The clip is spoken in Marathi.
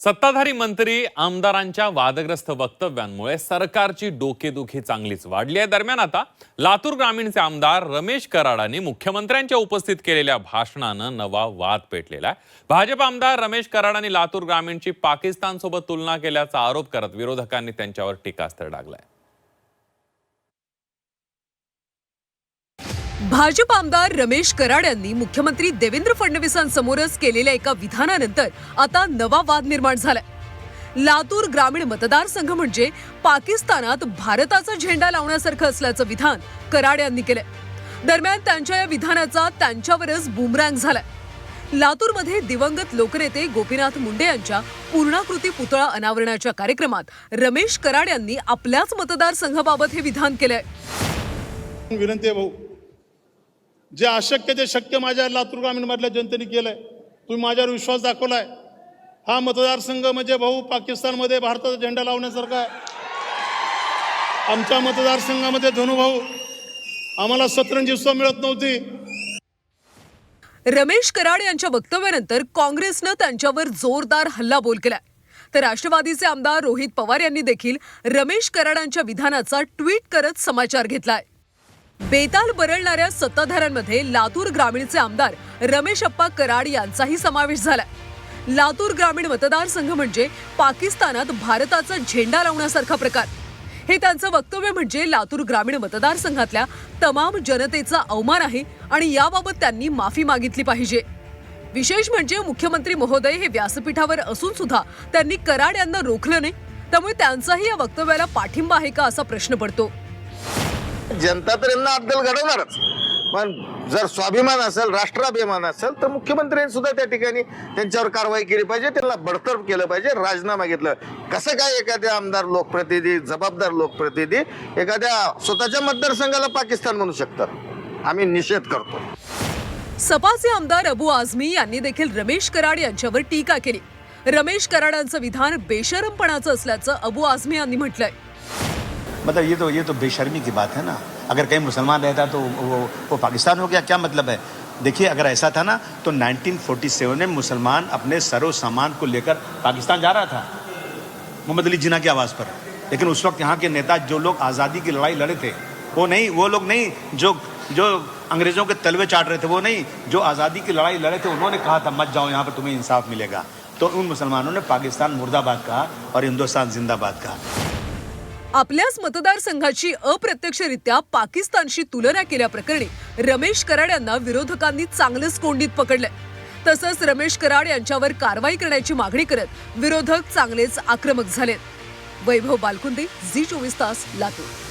सत्ताधारी मंत्री आमदारांच्या वादग्रस्त वक्तव्यांमुळे सरकारची डोकेदुखी चांगलीच वाढली आहे. दरम्यान आता लातूर ग्रामीणचे आमदार रमेश कराडांनी मुख्यमंत्र्यांच्या उपस्थित केलेल्या भाषणानं नवा वाद पेटलेला आहे. भाजप आमदार रमेश कराडांनी लातूर ग्रामीणची पाकिस्तानसोबत तुलना केल्याचा आरोप करत विरोधकांनी त्यांच्यावर टीकास्त्र डागलाय. भाजप आमदार रमेश कराड यांनी मुख्यमंत्री देवेंद्र फडणवीसांसमोरच केलेल्या एका विधानानंतर आता नवा वाद निर्माण झालाय. लातूर ग्रामीण मतदारसंघ म्हणजे पाकिस्तानात भारताचा झेंडा लावण्यासारखं असल्याचं विधान कराड यांनी केलंय. दरम्यान त्यांच्या या विधानाचा त्यांच्यावरच बुमरँग झालाय. लातूरमध्ये दिवंगत लोकनेते गोपीनाथ मुंडे यांच्या पूर्णाकृती पुतळा अनावरणाच्या कार्यक्रमात रमेश कराड यांनी आपल्याच मतदारसंघाबाबत हे विधान केलंय. विनंती आहे भाऊ. जे अशक्य ते शक्य माझ्या लातूर ग्रामीणमधल्या जनतेने आहे तुम्ही माझ्यावर विश्वास दाखवला आहे हा मतदारसंघ म्हणजे भाऊ पाकिस्तानमध्ये भारताचा झेंडा लावण्यासारखा आहे. आमच्या मतदारसंघामध्ये धनुभाऊ आम्हाला सतरंजी उत्सव मिळत नव्हती. रमेश कराड यांच्या वक्तव्यानंतर काँग्रेसनं त्यांच्यावर जोरदार हल्लाबोल केला तर राष्ट्रवादीचे आमदार रोहित पवार यांनी देखील रमेश कराडांच्या विधानाचा ट्विट करत समाचार घेतलाय. बेताल बरळणाऱ्या सत्ताधाऱ्यांमध्ये लातूर ग्रामीणचे आमदार रमेश अप्पा कराड यांचाही समावेश झाला लातूर ग्रामीण मतदारसंघ म्हणजे पाकिस्तानात भारताचा झेंडा लावण्यासारखा प्रकार. हे त्यांचं वक्तव्य म्हणजे लातूर ग्रामीण मतदारसंघातल्या तमाम जनतेचा अवमान आहे आणि याबाबत त्यांनी माफी मागितली पाहिजे. विशेष म्हणजे मुख्यमंत्री महोदय हे व्यासपीठावर असून सुद्धा त्यांनी कराड यांना रोखलं नाही. त्यामुळे त्यांचाही या वक्तव्याला पाठिंबा आहे का असा प्रश्न पडतो. जनता तर यांना अद्दल घडवणारच. पण जर स्वाभिमान असेल राष्ट्राभिमान असेल तर मुख्यमंत्र्यांनी सुद्धा त्या ठिकाणी त्यांच्यावर कारवाई केली पाहिजे त्यांना बडतर्फ केलं पाहिजे राजीनामा घेतलं. कसं काय एखाद्या आमदार लोकप्रतिनिधी जबाबदार लोकप्रतिनिधी एखाद्या स्वतःच्या मतदारसंघाला पाकिस्तान म्हणू शकतात? आम्ही निषेध करतो. सपाचे आमदार अबू आझमी यांनी देखील रमेश कराड यांच्यावर टीका केली. रमेश कराडांचं विधान बेशरमपणाचं असल्याचं अबू आझमी यांनी म्हटलंय. मतलब ये तो ये तो बेशर्मी की बात है ना। अगर कहीं मुसलमान रहता तो वो वो पाकिस्तान हो गया, क्या मतलब है? देखिए, अगर ऐसा था ना तो 1947 में मुसलमान अपने सरो सामान को लेकर पाकिस्तान जा रहा था, मोहम्मद अली जिना की आवाज़ पर। लेकिन उस वक्त यहाँ के नेता, जो लोग आज़ादी की लड़ाई लड़े थे, वो नहीं, वो लोग नहीं, जो जो अंग्रेज़ों के तलवे चाट रहे थे, वो नहीं, जो आज़ादी की लड़ाई लड़े थे, उन्होंने कहा था, मत जाओ, यहाँ पर तुम्हें इंसाफ मिलेगा। तो उन मुसलमानों ने पाकिस्तान मुर्दाबाद कहा और हिंदुस्तान जिंदाबाद कहा। आपल्याच मतदारसंघाची अप्रत्यक्षरित्या पाकिस्तानशी तुलना केल्याप्रकरणी रमेश कराड यांना विरोधकांनी चांगलंच कोंडीत पकडलंय. तसंच रमेश कराड यांच्यावर कारवाई करण्याची मागणी करत विरोधक चांगलेच आक्रमक झालेत. वैभव बालकुंदे झी चोवीस तास लातूर.